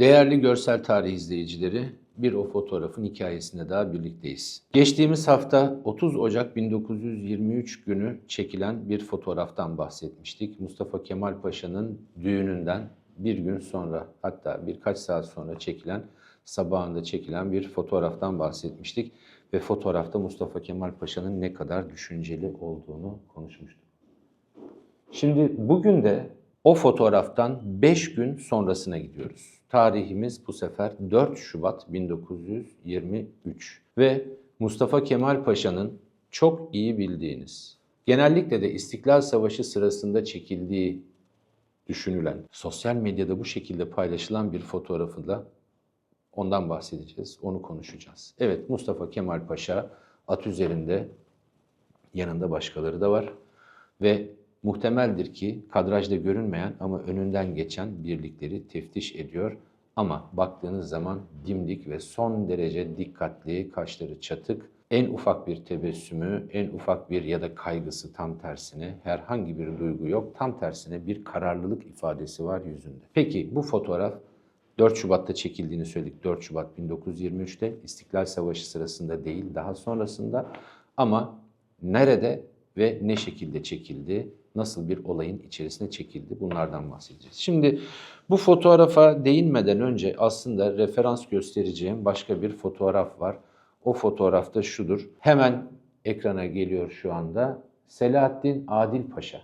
Değerli görsel tarih izleyicileri, bir o fotoğrafın hikayesinde daha birlikteyiz. Geçtiğimiz hafta 30 Ocak 1923 günü çekilen bir fotoğraftan bahsetmiştik. Mustafa Kemal Paşa'nın düğününden bir gün sonra hatta birkaç saat sonra çekilen sabahında çekilen bir fotoğraftan bahsetmiştik. Ve fotoğrafta Mustafa Kemal Paşa'nın ne kadar düşünceli olduğunu konuşmuştuk. Şimdi bugün de o fotoğraftan 5 gün sonrasına gidiyoruz. Tarihimiz bu sefer 4 Şubat 1923 ve Mustafa Kemal Paşa'nın çok iyi bildiğiniz, genellikle de İstiklal Savaşı sırasında çekildiği düşünülen, sosyal medyada bu şekilde paylaşılan bir fotoğrafıyla ondan bahsedeceğiz, onu konuşacağız. Evet Mustafa Kemal Paşa at üzerinde, yanında başkaları da var ve muhtemeldir ki kadrajda görünmeyen ama önünden geçen birlikleri teftiş ediyor. Ama baktığınız zaman dimdik ve son derece dikkatli, kaşları çatık, en ufak bir tebessümü, en ufak bir ya da kaygısı tam tersine herhangi bir duygu yok. Tam tersine bir kararlılık ifadesi var yüzünde. Peki bu fotoğraf 4 Şubat'ta çekildiğini söyledik. 4 Şubat 1923'te İstiklal Savaşı sırasında değil daha sonrasında ama nerede ve ne şekilde çekildi, nasıl bir olayın içerisine çekildi bunlardan bahsedeceğiz. Şimdi bu fotoğrafa değinmeden önce aslında referans göstereceğim başka bir fotoğraf var. O fotoğrafta şudur. Hemen ekrana geliyor şu anda. Selahattin Adil Paşa.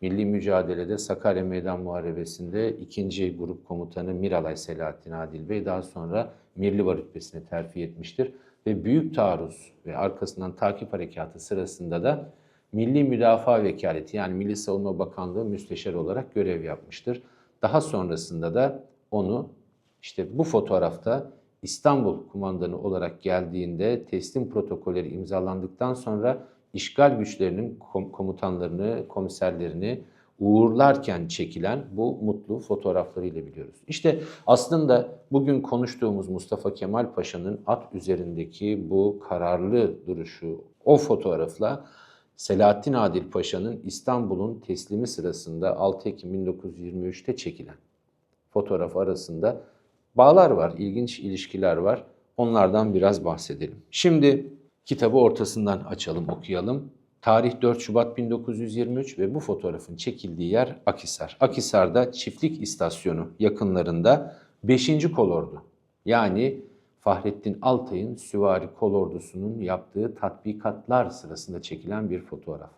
Milli mücadelede Sakarya Meydan Muharebesi'nde ikinci grup komutanı Miralay Selahattin Adil Bey daha sonra Mirliva rütbesine terfi etmiştir. Ve büyük taarruz ve arkasından takip harekatı sırasında da Milli Müdafaa Vekaleti yani Milli Savunma Bakanlığı müsteşar olarak görev yapmıştır. Daha sonrasında da onu işte bu fotoğrafta İstanbul kumandanı olarak geldiğinde teslim protokolleri imzalandıktan sonra işgal güçlerinin komutanlarını, komiserlerini uğurlarken çekilen bu mutlu fotoğraflarıyla biliyoruz. İşte aslında bugün konuştuğumuz Mustafa Kemal Paşa'nın at üzerindeki bu kararlı duruşu, o fotoğrafla Selahattin Adil Paşa'nın İstanbul'un teslimi sırasında 6 Ekim 1923'te çekilen fotoğraf arasında bağlar var, ilginç ilişkiler var. Onlardan biraz bahsedelim. Şimdi kitabı ortasından açalım, okuyalım. Tarih 4 Şubat 1923 ve bu fotoğrafın çekildiği yer Akisar. Akisar'da çiftlik istasyonu yakınlarında 5. kolordu yani Fahrettin Altay'ın süvari kolordusunun yaptığı tatbikatlar sırasında çekilen bir fotoğraf.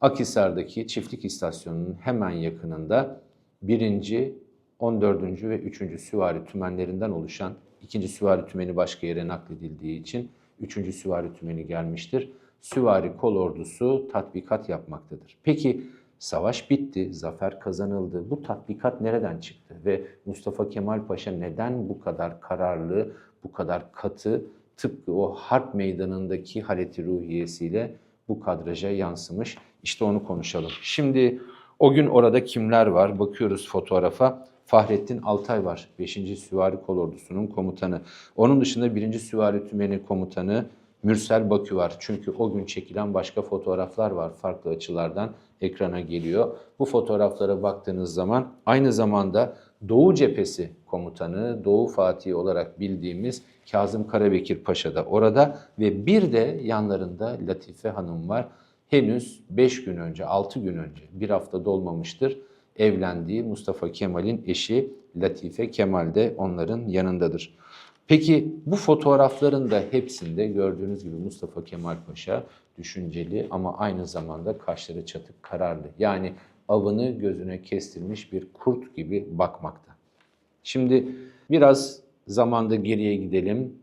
Akisar'daki çiftlik istasyonunun hemen yakınında 1. 14. ve 3. süvari tümenlerinden oluşan 2. süvari tümeni başka yere nakledildiği için 3. süvari tümeni gelmiştir. Süvari kolordusu tatbikat yapmaktadır. Peki savaş bitti, zafer kazanıldı. Bu tatbikat nereden çıktı ve Mustafa Kemal Paşa neden bu kadar kararlı, bu kadar katı, tıpkı o harp meydanındaki haleti ruhiyesiyle bu kadraja yansımış? İşte onu konuşalım. Şimdi o gün orada kimler var? Bakıyoruz fotoğrafa. Fahrettin Altay var. 5. Süvari Kolordusu'nun komutanı. Onun dışında 1. Süvari Tümeni komutanı Mürsel Bakü var. Çünkü o gün çekilen başka fotoğraflar var farklı açılardan ekrana geliyor. Bu fotoğraflara baktığınız zaman aynı zamanda Doğu Cephesi komutanı, Doğu Fatih olarak bildiğimiz Kazım Karabekir Paşa da orada ve bir de yanlarında Latife Hanım var. Henüz 5 gün önce, 6 gün önce, bir hafta dolmamıştır evlendiği Mustafa Kemal'in eşi Latife Kemal de onların yanındadır. Peki bu fotoğrafların da hepsinde gördüğünüz gibi Mustafa Kemal Paşa düşünceli ama aynı zamanda kaşları çatık kararlı. Yani avını gözüne kestirmiş bir kurt gibi bakmakta. Şimdi biraz zamanda geriye gidelim.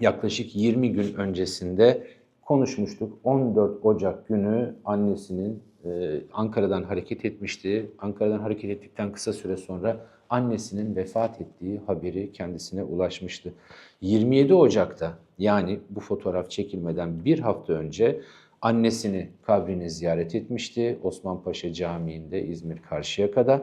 Yaklaşık 20 gün öncesinde konuşmuştuk. 14 Ocak günü annesinin e, Ankara'dan hareket etmişti. Ankara'dan hareket ettikten kısa süre sonra annesinin vefat ettiği haberi kendisine ulaşmıştı. 27 Ocak'ta yani bu fotoğraf çekilmeden bir hafta önce annesini kabrini ziyaret etmişti Osmanpaşa Camii'nde İzmir Karşıyaka'da.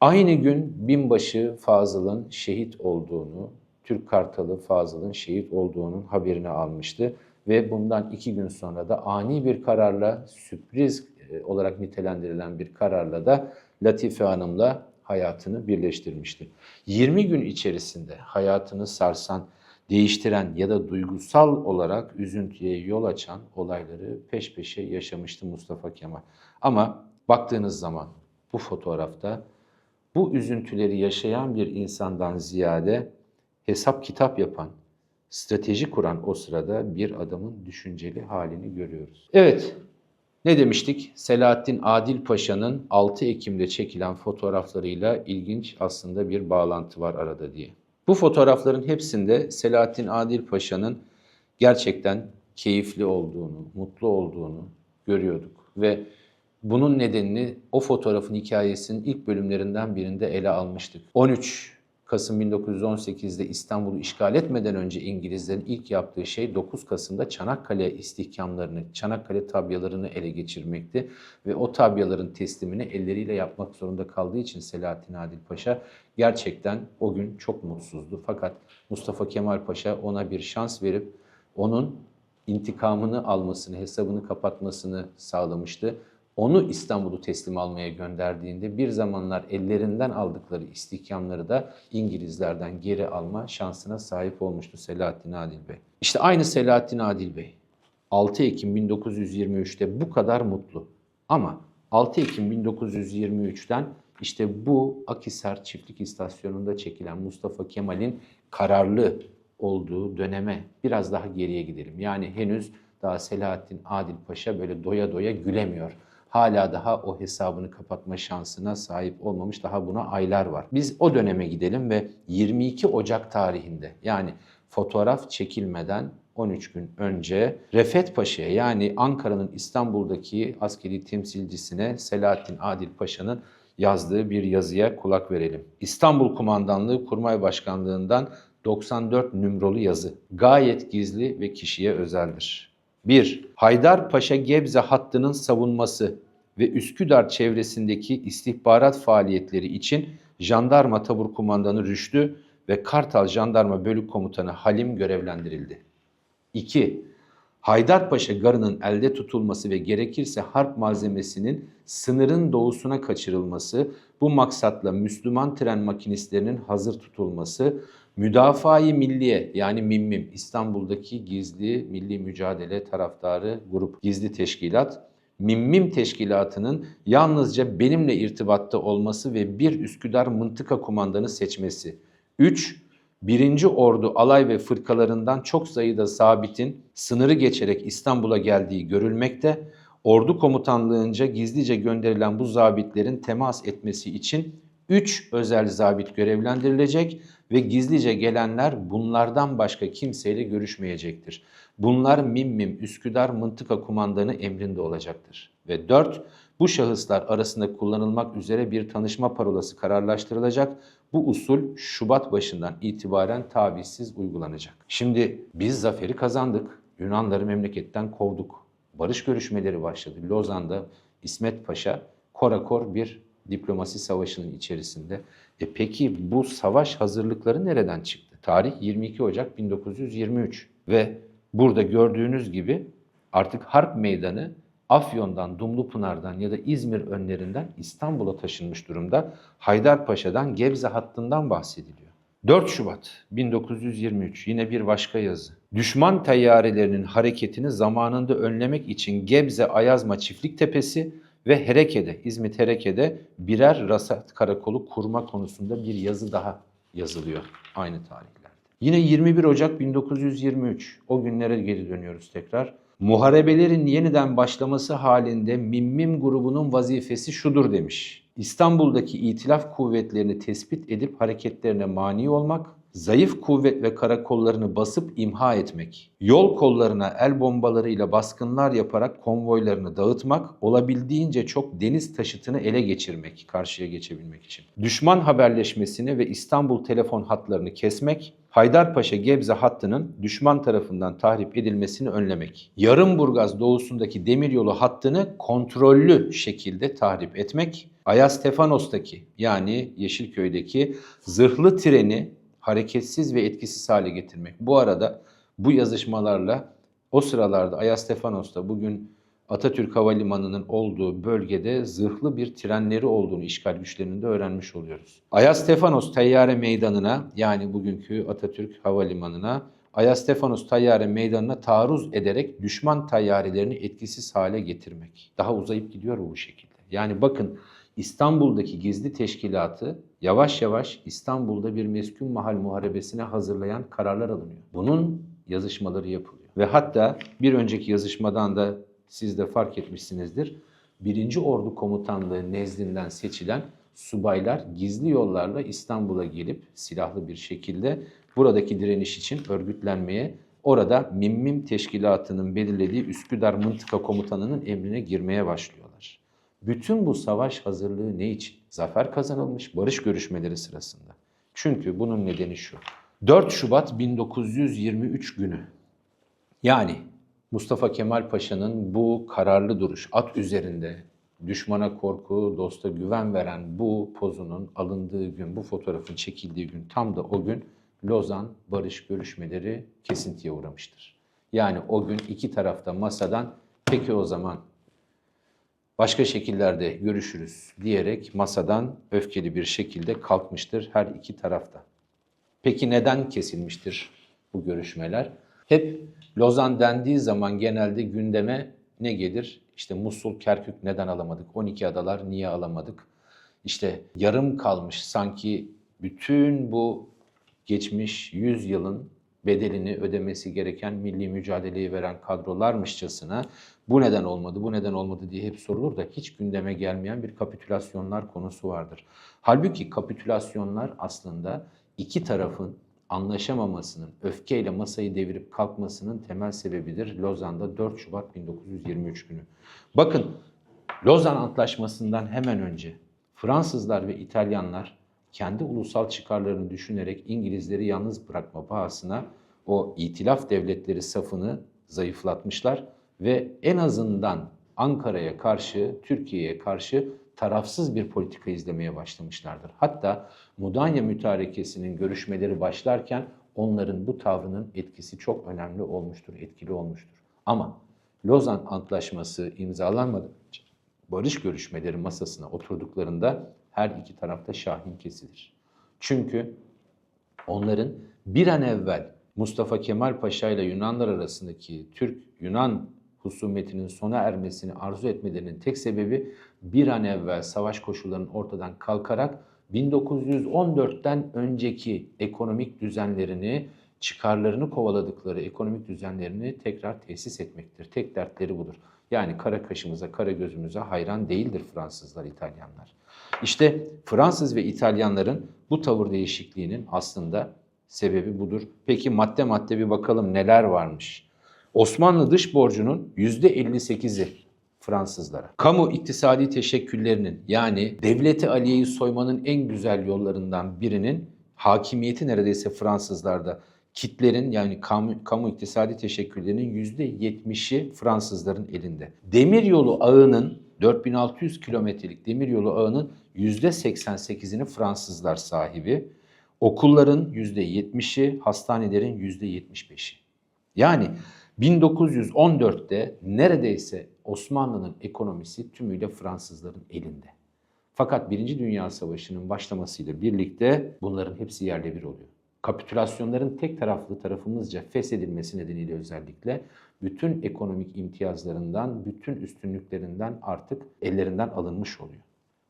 Aynı gün binbaşı Fazıl'ın şehit olduğunu, Türk Kartalı Fazıl'ın şehit olduğunun haberini almıştı. Ve bundan iki gün sonra da ani bir kararla, sürpriz olarak nitelendirilen bir kararla da Latife Hanım'la hayatını birleştirmişti. 20 gün içerisinde hayatını sarsan, değiştiren ya da duygusal olarak üzüntüye yol açan olayları peş peşe yaşamıştı Mustafa Kemal. Ama baktığınız zaman bu fotoğrafta bu üzüntüleri yaşayan bir insandan ziyade hesap kitap yapan, strateji kuran o sırada bir adamın düşünceli halini görüyoruz. Evet, ne demiştik? Selahattin Adil Paşa'nın 6 Ekim'de çekilen fotoğraflarıyla ilginç aslında bir bağlantı var arada diye. Bu fotoğrafların hepsinde Selahattin Adil Paşa'nın gerçekten keyifli olduğunu, mutlu olduğunu görüyorduk. Ve bunun nedenini o fotoğrafın hikayesinin ilk bölümlerinden birinde ele almıştık. 13 Kasım 1918'de İstanbul'u işgal etmeden önce İngilizlerin ilk yaptığı şey 9 Kasım'da Çanakkale istihkamlarını, Çanakkale tabyalarını ele geçirmekti. Ve o tabyaların teslimini elleriyle yapmak zorunda kaldığı için Selahattin Adil Paşa gerçekten o gün çok mutsuzdu. Fakat Mustafa Kemal Paşa ona bir şans verip onun intikamını almasını, hesabını kapatmasını sağlamıştı. Onu İstanbul'u teslim almaya gönderdiğinde bir zamanlar ellerinden aldıkları istihkamları da İngilizlerden geri alma şansına sahip olmuştu Selahattin Adil Bey. İşte aynı Selahattin Adil Bey 6 Ekim 1923'te bu kadar mutlu. Ama 6 Ekim 1923'ten işte bu Akhisar Çiftlik İstasyonu'nda çekilen Mustafa Kemal'in kararlı olduğu döneme biraz daha geriye gidelim. Yani henüz daha Selahattin Adil Paşa böyle doya doya gülemiyor. Hala daha o hesabını kapatma şansına sahip olmamış. Daha buna aylar var. Biz o döneme gidelim ve 22 Ocak tarihinde yani fotoğraf çekilmeden 13 gün önce Refet Paşa'ya yani Ankara'nın İstanbul'daki askeri temsilcisine Selahattin Adil Paşa'nın yazdığı bir yazıya kulak verelim. İstanbul Kumandanlığı Kurmay Başkanlığından 94 numaralı yazı. Gayet gizli ve kişiye özeldir. 1. Haydarpaşa Gebze hattının savunması ve Üsküdar çevresindeki istihbarat faaliyetleri için Jandarma Tabur Kumandanı Rüştü ve Kartal Jandarma Bölük Komutanı Halim görevlendirildi. 2. Haydarpaşa garının elde tutulması ve gerekirse harp malzemesinin sınırın doğusuna kaçırılması, bu maksatla Müslüman tren makinistlerinin hazır tutulması, Müdafaa-i Milliye yani MİMMİM İstanbul'daki gizli milli mücadele taraftarı grup gizli teşkilat MİMMİM teşkilatının yalnızca benimle irtibatta olması ve bir Üsküdar mıntıka kumandanı seçmesi. 3. Birinci Ordu alay ve fırkalarından çok sayıda zabitin sınırı geçerek İstanbul'a geldiği görülmekte. Ordu komutanlığınca gizlice gönderilen bu zabitlerin temas etmesi için 3 özel zabit görevlendirilecek ve gizlice gelenler bunlardan başka kimseyle görüşmeyecektir. Bunlar Mimmim Üsküdar Mıntıka Kumandanı emrinde olacaktır. Ve 4. Bu şahıslar arasında kullanılmak üzere bir tanışma parolası kararlaştırılacak. Bu usul Şubat başından itibaren tavizsiz uygulanacak. Şimdi biz zaferi kazandık. Yunanları memleketten kovduk. Barış görüşmeleri başladı. Lozan'da İsmet Paşa korakor bir diplomasi savaşının içerisinde. E peki bu savaş hazırlıkları nereden çıktı? Tarih 22 Ocak 1923 ve burada gördüğünüz gibi artık harp meydanı Afyon'dan, Dumlupınar'dan ya da İzmir önlerinden İstanbul'a taşınmış durumda. Haydarpaşa'dan Gebze hattından bahsediliyor. 4 Şubat 1923 yine bir başka yazı. Düşman teyyarelerinin hareketini zamanında önlemek için Gebze Ayazma Çiftlik Tepesi ve Hereke'de, İzmit Hereke'de birer rasat karakolu kurma konusunda bir yazı daha yazılıyor aynı tarihlerde. Yine 21 Ocak 1923, o günlere geri dönüyoruz tekrar. Muharebelerin yeniden başlaması halinde Mimmim grubunun vazifesi şudur demiş. İstanbul'daki itilaf kuvvetlerini tespit edip hareketlerine mani olmak, zayıf kuvvet ve karakollarını basıp imha etmek, yol kollarına el bombalarıyla baskınlar yaparak konvoylarını dağıtmak, olabildiğince çok deniz taşıtını ele geçirmek, karşıya geçebilmek için. Düşman haberleşmesini ve İstanbul telefon hatlarını kesmek, Haydarpaşa Gebze hattının düşman tarafından tahrip edilmesini önlemek. Yarımburgaz doğusundaki demiryolu hattını kontrollü şekilde tahrip etmek. Ayastefanos'taki yani Yeşilköy'deki zırhlı treni hareketsiz ve etkisiz hale getirmek. Bu arada bu yazışmalarla o sıralarda Ayastefanos'ta bugün Atatürk Havalimanı'nın olduğu bölgede zırhlı bir trenleri olduğunu işgal güçlerinin de öğrenmiş oluyoruz. Ayas Stefanos Tayyare Meydanı'na yani bugünkü Atatürk Havalimanı'na Ayas Stefanos Tayyare Meydanı'na taarruz ederek düşman tayyarelerini etkisiz hale getirmek. Daha uzayıp gidiyor bu şekilde. Yani bakın İstanbul'daki gizli teşkilatı yavaş yavaş İstanbul'da bir meskun mahal muharebesine hazırlayan kararlar alınıyor. Bunun yazışmaları yapılıyor. Ve hatta bir önceki yazışmadan da siz de fark etmişsinizdir. Birinci Ordu Komutanlığı nezdinden seçilen subaylar gizli yollarla İstanbul'a gelip silahlı bir şekilde buradaki direniş için örgütlenmeye, orada Mimmim Teşkilatı'nın belirlediği Üsküdar Mıntıka Komutanı'nın emrine girmeye başlıyorlar. Bütün bu savaş hazırlığı ne için? Zafer kazanılmış barış görüşmeleri sırasında. Çünkü bunun nedeni şu. 4 Şubat 1923 günü yani Mustafa Kemal Paşa'nın bu kararlı duruş, at üzerinde düşmana korku, dosta güven veren bu pozunun alındığı gün, bu fotoğrafın çekildiği gün, tam da o gün Lozan barış görüşmeleri kesintiye uğramıştır. Yani o gün iki tarafta masadan peki o zaman başka şekillerde görüşürüz diyerek masadan öfkeli bir şekilde kalkmıştır her iki tarafta. Peki neden kesilmiştir bu görüşmeler? Hep Lozan dendiği zaman genelde gündeme ne gelir? İşte Musul, Kerkük neden alamadık? 12 adalar niye alamadık? İşte yarım kalmış sanki bütün bu geçmiş 100 yılın bedelini ödemesi gereken milli mücadeleyi veren kadrolarmışçasına bu neden olmadı, bu neden olmadı diye hep sorulur da hiç gündeme gelmeyen bir kapitülasyonlar konusu vardır. Halbuki kapitülasyonlar aslında iki tarafın anlaşamamasının, öfkeyle masayı devirip kalkmasının temel sebebidir. Lozan'da 4 Şubat 1923 günü. Bakın Lozan Antlaşması'ndan hemen önce Fransızlar ve İtalyanlar kendi ulusal çıkarlarını düşünerek İngilizleri yalnız bırakma pahasına o itilaf devletleri safını zayıflatmışlar ve en azından Ankara'ya karşı, Türkiye'ye karşı tarafsız bir politika izlemeye başlamışlardır. Hatta Mudanya mütarekesinin görüşmeleri başlarken onların bu tavrının etkisi çok önemli olmuştur, etkili olmuştur. Ama Lozan Antlaşması imzalanmadan önce barış görüşmeleri masasına oturduklarında her iki tarafta şahin kesilir. Çünkü onların bir an evvel Mustafa Kemal Paşa ile Yunanlar arasındaki Türk-Yunan husumetinin sona ermesini arzu etmelerinin tek sebebi bir an evvel savaş koşullarının ortadan kalkarak 1914'ten önceki ekonomik düzenlerini, çıkarlarını kovaladıkları ekonomik düzenlerini tekrar tesis etmektir. Tek dertleri budur. Yani kara kaşımıza, kara gözümüze hayran değildir Fransızlar, İtalyanlar. İşte Fransız ve İtalyanların bu tavır değişikliğinin aslında sebebi budur. Peki madde madde bir bakalım neler varmış. Osmanlı dış borcunun %58'i Fransızlara. Kamu iktisadi teşekküllerinin yani devleti Aliye'yi soymanın en güzel yollarından birinin hakimiyeti neredeyse Fransızlarda. Kitlerin yani kamu, kamu iktisadi teşekküllerinin %70'i Fransızların elinde. Demiryolu ağının 4600 kilometrelik demiryolu ağının %88'ini Fransızlar sahibi. Okulların %70'i, hastanelerin %75'i. Yani 1914'te neredeyse Osmanlı'nın ekonomisi tümüyle Fransızların elinde. Fakat Birinci Dünya Savaşı'nın başlamasıyla birlikte bunların hepsi yerle bir oluyor. Kapitülasyonların tek taraflı tarafımızca feshedilmesi nedeniyle özellikle bütün ekonomik imtiyazlarından, bütün üstünlüklerinden artık ellerinden alınmış oluyor.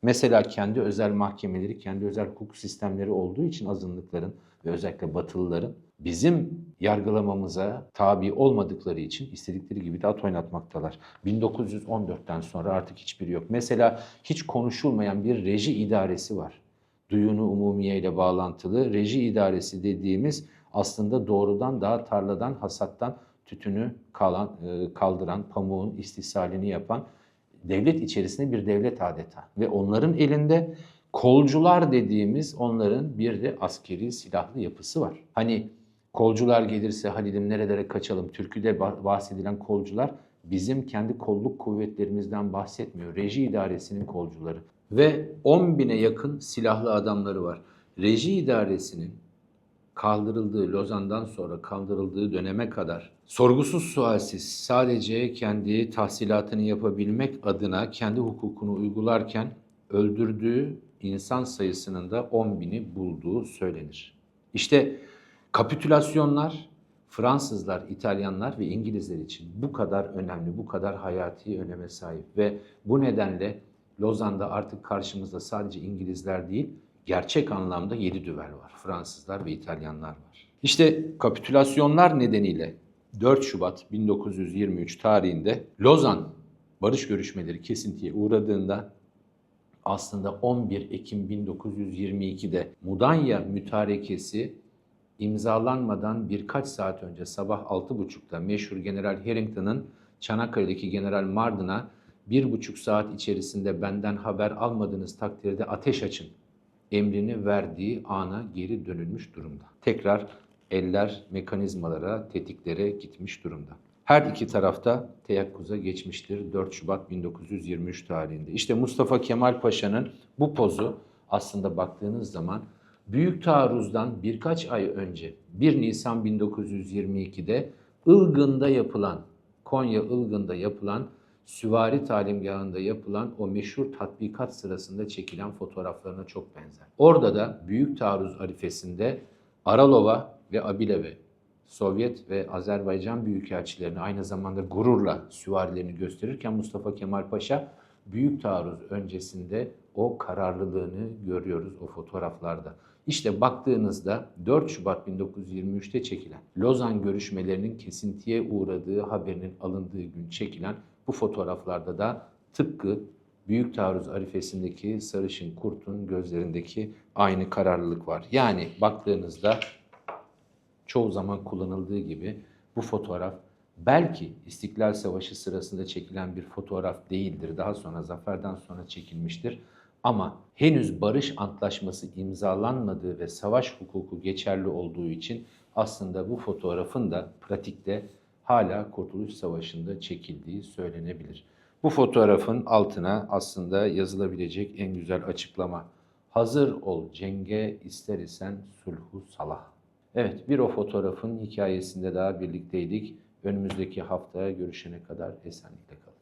Mesela kendi özel mahkemeleri, kendi özel hukuk sistemleri olduğu için azınlıkların ve özellikle batılıların bizim yargılamamıza tabi olmadıkları için istedikleri gibi de at oynatmaktalar. 1914'ten sonra artık hiçbiri yok. Mesela hiç konuşulmayan bir reji idaresi var. Duyunu umumiye ile bağlantılı reji idaresi dediğimiz aslında doğrudan daha tarladan, hasattan tütünü kalan, e, kaldıran, pamuğun istihsalini yapan devlet içerisinde bir devlet adeta. Ve onların elinde kolcular dediğimiz onların bir de askeri silahlı yapısı var. Hani kolcular gelirse Halil'im nerelere kaçalım türküde bahsedilen kolcular bizim kendi kolluk kuvvetlerimizden bahsetmiyor. Reji idaresinin kolcuları. Ve 10 bine yakın silahlı adamları var. Reji idaresinin kaldırıldığı, Lozan'dan sonra kaldırıldığı döneme kadar sorgusuz sualsiz sadece kendi tahsilatını yapabilmek adına kendi hukukunu uygularken öldürdüğü insan sayısının da 10 bini bulduğu söylenir. İşte kapitülasyonlar Fransızlar, İtalyanlar ve İngilizler için bu kadar önemli, bu kadar hayati öneme sahip ve bu nedenle Lozan'da artık karşımızda sadece İngilizler değil, gerçek anlamda yedi düvel var. Fransızlar ve İtalyanlar var. İşte kapitülasyonlar nedeniyle 4 Şubat 1923 tarihinde Lozan barış görüşmeleri kesintiye uğradığında aslında 11 Ekim 1922'de Mudanya mütarekesi imzalanmadan birkaç saat önce sabah 6.30'da meşhur General Harrington'ın Çanakkale'deki General Mardin'a bir buçuk saat içerisinde benden haber almadığınız takdirde ateş açın emrini verdiği ana geri dönülmüş durumda. Tekrar eller mekanizmalara, tetiklere gitmiş durumda. Her iki tarafta teyakkuza geçmiştir 4 Şubat 1923 tarihinde. İşte Mustafa Kemal Paşa'nın bu pozu aslında baktığınız zaman Büyük Taarruz'dan birkaç ay önce 1 Nisan 1922'de Ilgın'da yapılan, Konya Ilgın'da yapılan süvari talimgahında yapılan o meşhur tatbikat sırasında çekilen fotoğraflarına çok benzer. Orada da Büyük Taarruz arifesinde Aralova ve Abileve Sovyet ve Azerbaycan büyükelçilerini aynı zamanda gururla süvarilerini gösterirken Mustafa Kemal Paşa Büyük Taarruz öncesinde o kararlılığını görüyoruz o fotoğraflarda. İşte baktığınızda 4 Şubat 1923'te çekilen Lozan görüşmelerinin kesintiye uğradığı haberinin alındığı gün çekilen bu fotoğraflarda da tıpkı Büyük Taarruz arifesindeki sarışın kurtun gözlerindeki aynı kararlılık var. Yani baktığınızda çoğu zaman kullanıldığı gibi bu fotoğraf belki İstiklal Savaşı sırasında çekilen bir fotoğraf değildir. Daha sonra zaferden sonra çekilmiştir. Ama henüz barış antlaşması imzalanmadığı ve savaş hukuku geçerli olduğu için aslında bu fotoğrafın da pratikte hala Kurtuluş Savaşı'nda çekildiği söylenebilir. Bu fotoğrafın altına aslında yazılabilecek en güzel açıklama. Hazır ol cenge ister isen sulhu salah. Evet bir o fotoğrafın hikayesinde daha birlikteydik. Önümüzdeki haftaya görüşene kadar esenlikle kalın.